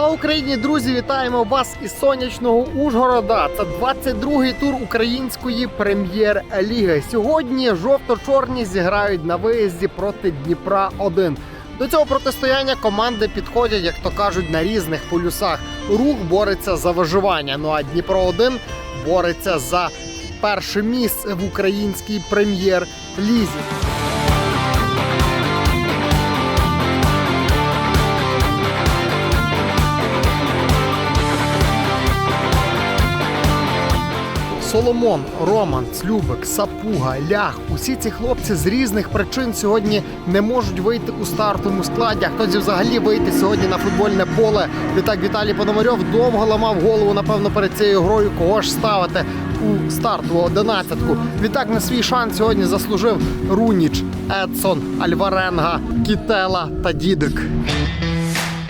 Слава Україні, друзі! Вітаємо вас із сонячного Ужгорода. Це 22-й тур української прем'єр-ліги. Сьогодні жовто-чорні зіграють на виїзді проти Дніпра 1 До цього протистояння команди підходять, як то кажуть, на різних полюсах. Рух бореться за виживання. Ну а Дніпро 1 бореться за перше місце в українській прем'єр-лізі. Соломон, Роман, Цлюбик, Сапуга, Лях. Усі ці хлопці з різних причин сьогодні не можуть вийти у стартовому складі. а Хтось взагалі вийти сьогодні на футбольне поле. Відтак Віталій Пономарьов довго ламав голову, напевно, перед цією грою. Кого ж ставити у стартову одинадцятку. Відтак на свій шанс сьогодні заслужив Руніч, Едсон, Альваренга, Кітела та Дідик.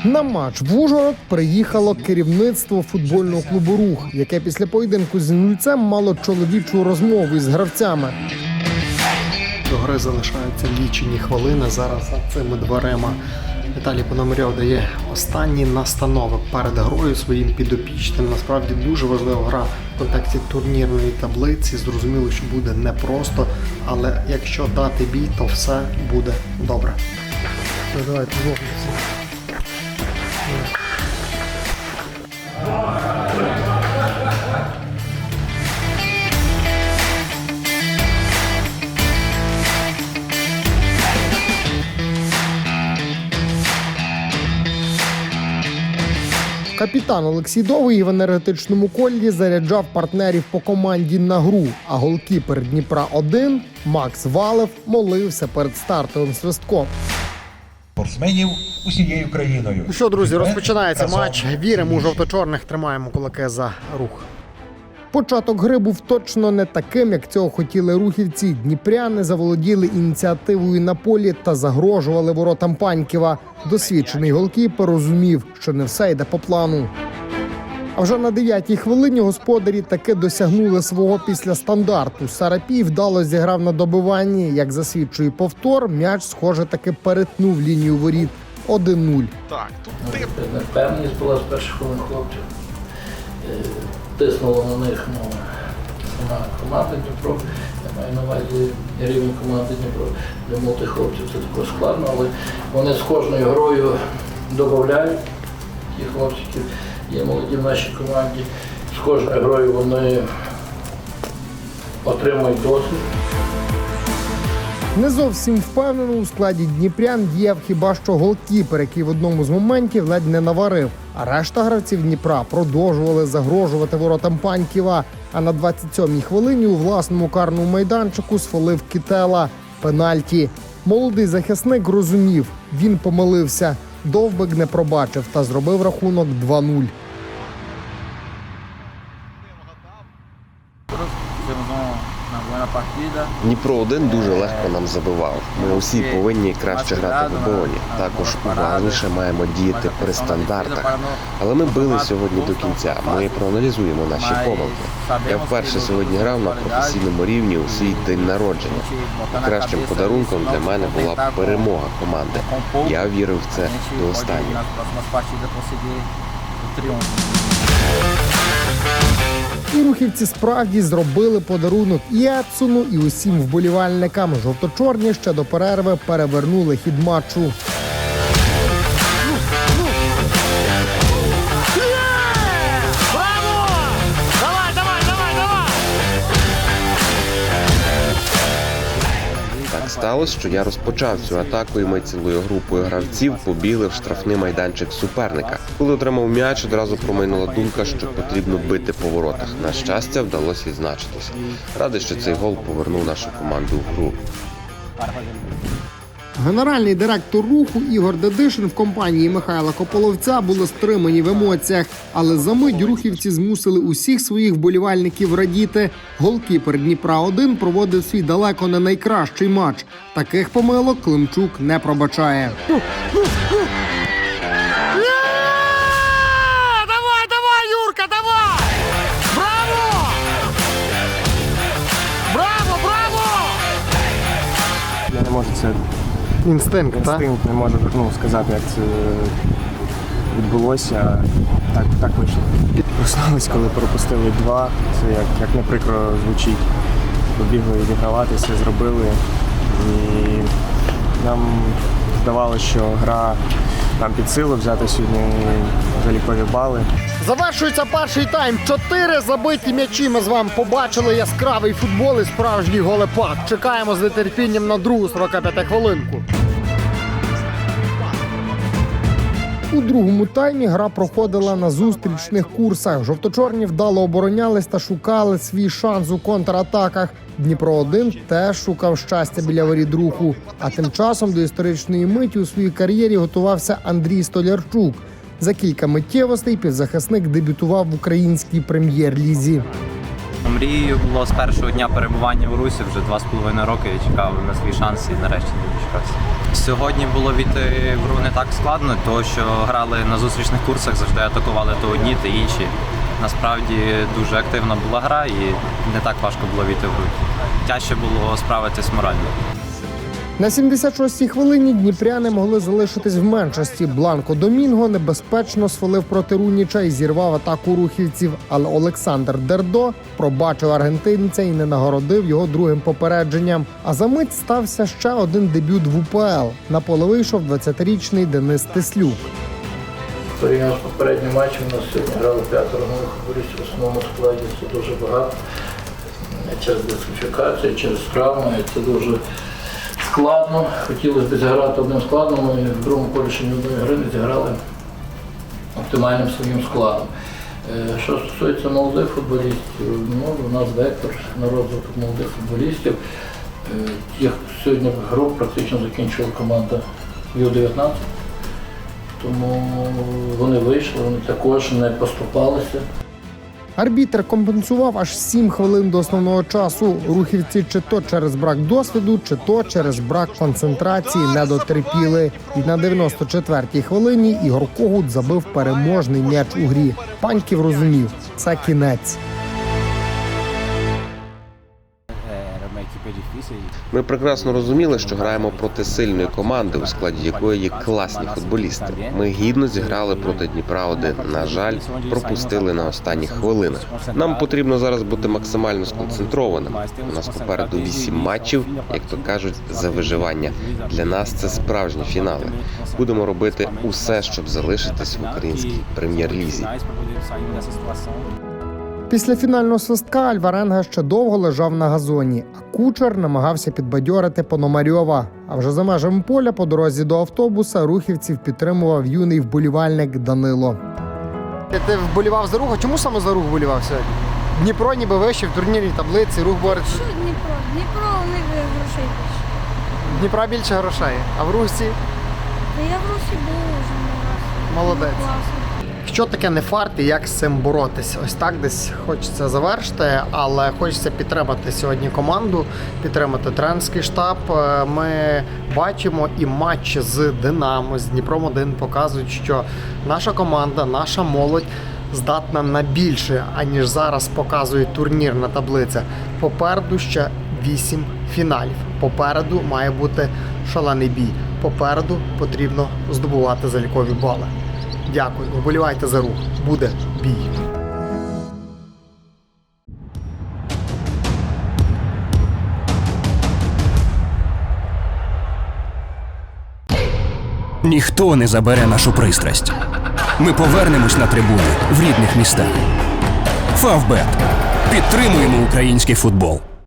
На матч в Ужгород приїхало керівництво футбольного клубу Рух, яке після поєдинку з Інгульцем мало чоловічу розмову із гравцями. До гри залишаються лічені хвилини. Зараз за цими дверима Віталій Пономарьов дає останні настанови перед грою своїм підопічним. Насправді дуже важлива гра в контексті турнірної таблиці. Зрозуміло, що буде непросто, але якщо дати бій, то все буде добре. Давайте Капітан Олексій Довгий в енергетичному колі заряджав партнерів по команді на гру. А голкіпер Дніпра 1 Макс Валев молився перед стартовим свистком. спортсменів усією країною. Ну що, друзі, розпочинається матч. Віримо у жовто-чорних, тримаємо кулаки за рух. Початок гри був точно не таким, як цього хотіли рухівці. Дніпряни заволоділи ініціативою на полі та загрожували воротам Паньківа. Досвідчений голкіпер розумів, що не все йде по плану. А вже на дев'ятій хвилині господарі таки досягнули свого після стандарту. Сарапій вдало зіграв на добиванні. Як засвідчує повтор, м'яч, схоже, таки перетнув лінію воріт 1-0. Невпевненість була з перших хвилин хлопців. Тиснуло на них ну, сама команда Дніпро. Я маю на увазі рівень команди Дніпро. Для молодих хлопців це також складно, але вони з кожною грою додають ті хлопчиків. Є молоді в нашій команді. З кожною грою вони отримують досвід. Не зовсім впевнено у складі Дніпрян діяв хіба що голкіпер, який в одному з моментів ледь не наварив. А решта гравців Дніпра продовжували загрожувати воротам Паньківа. А на 27-й хвилині у власному карному майданчику сфолив Кітела пенальті. Молодий захисник розумів, він помилився. Довбик не пробачив та зробив рахунок 2-0. Um-. Дніпро 1 дуже легко нам забивав. Ми усі повинні краще грати в обороні. Також уважніше маємо діяти при стандартах. Але ми били сьогодні до кінця. Ми проаналізуємо наші помилки. Я вперше сьогодні грав на професійному рівні у свій день народження. Кращим подарунком для мене була перемога команди. Я вірив в це до останнього. І рухівці справді зробили подарунок і Едсону, і усім вболівальникам. Жовто-чорні ще до перерви перевернули хід матчу. Сталося, що я розпочав цю атаку, і ми цілою групою гравців побігли в штрафний майданчик суперника. Коли отримав м'яч, одразу промайнула думка, що потрібно бити по воротах. На щастя, вдалося відзначитися. Радий, що цей гол повернув нашу команду в гру. Генеральний директор руху Ігор Дедишин в компанії Михайла Кополовця були стримані в емоціях, але за мить рухівці змусили усіх своїх вболівальників радіти. Голкіпер Дніпра 1 проводив свій далеко не найкращий матч. Таких помилок Климчук не пробачає. Давай, давай, Юрка, давай! Браво! Браво, браво! Я не можу це Інстинкт, так? інстинкт, не можу ну, сказати, як це відбулося. Так, так вийшло. Проснулись, коли пропустили два. Це як, як не прикро звучить. Побігли відіграватися, зробили. І нам здавалося, що гра нам під силу взяти сьогодні залікові бали. Завершується перший тайм. Чотири забиті м'ячі. Ми з вами побачили яскравий футбол і справжній голепад. Чекаємо з нетерпінням на другу 45 хвилинку. У другому таймі гра проходила на зустрічних курсах. Жовто-чорні вдало оборонялись та шукали свій шанс у контратаках. Дніпро 1 теж шукав щастя біля воріт руху. А тим часом до історичної миті у своїй кар'єрі готувався Андрій Столярчук. За кілька миттєвостей півзахисник дебютував в українській прем'єр-лізі. Мрією було з першого дня перебування в Русі, вже два з половиною роки я чекав на свій шанс і нарешті не дочекався. Сьогодні було війти в гру не так складно, тому що грали на зустрічних курсах, завжди атакували то одні, то інші. Насправді дуже активна була гра і не так важко було війти в гру. Тяжче було справитись морально. На 76-й хвилині дніпряни могли залишитись в меншості. Бланко Домінго небезпечно свалив проти Руніча і зірвав атаку рухівців. Але Олександр Дердо пробачив аргентинця і не нагородив його другим попередженням. А за мить стався ще один дебют в УПЛ. На поле вийшов 20-річний Денис Тислюк. Порівняно з попереднім матчем, нас сьогодні грали п'ятеро нових футболістів в основному складі, це дуже багато. Через дискваліфікацію, через травми, це дуже складно. Хотілося б зіграти одним складом, ми в другому колі ні одної гри не зіграли оптимальним своїм складом. Е, Що стосується молодих футболістів, ну, у нас вектор на розвиток молодих футболістів. Е, Ті, хто сьогодні гру практично закінчила команда Ю-19. Тому вони вийшли, вони також не поступалися. Арбітр компенсував аж 7 хвилин до основного часу. Рухівці чи то через брак досвіду, чи то через брак концентрації не дотерпіли. І на 94-й хвилині Ігор Когут забив переможний м'яч у грі. Паньків розумів, це кінець. Ми прекрасно розуміли, що граємо проти сильної команди, у складі якої є класні футболісти. Ми гідно зіграли проти Дніпра 1 На жаль, пропустили на останніх хвилинах. Нам потрібно зараз бути максимально сконцентрованим. У нас попереду вісім матчів, як то кажуть, за виживання. Для нас це справжні фінали. Будемо робити усе, щоб залишитись в українській прем'єр-лізі. Після фінального свистка Альваренга ще довго лежав на газоні, а кучер намагався підбадьорити Пономарьова. А вже за межами поля по дорозі до автобуса рухівців підтримував юний вболівальник Данило. Ти вболівав за рух? А чому саме за рух вболівав сьогодні? Дніпро ніби вище в турнірній таблиці, рух бореться. Що Дніпро? Дніпро у них грошей більше. Дніпра більше грошей, а в Русі Та я в Русі був вже не раз. Молодець. Що таке не фарт і як з цим боротись? Ось так десь хочеться завершити, але хочеться підтримати сьогодні команду, підтримати тренерський штаб. Е, Ми бачимо і матч з Динамо, з Дніпром 1 показують, що наша команда, наша молодь здатна на більше, аніж зараз показує турнірна таблиця. Попереду ще 8 фіналів. Попереду має бути шалений бій. Попереду потрібно здобувати залікові бали. Дякую, вболівайте за рух. Буде бій. Ніхто не забере нашу пристрасть. Ми повернемось на трибуни в рідних містах. Фавбет. Підтримуємо український футбол.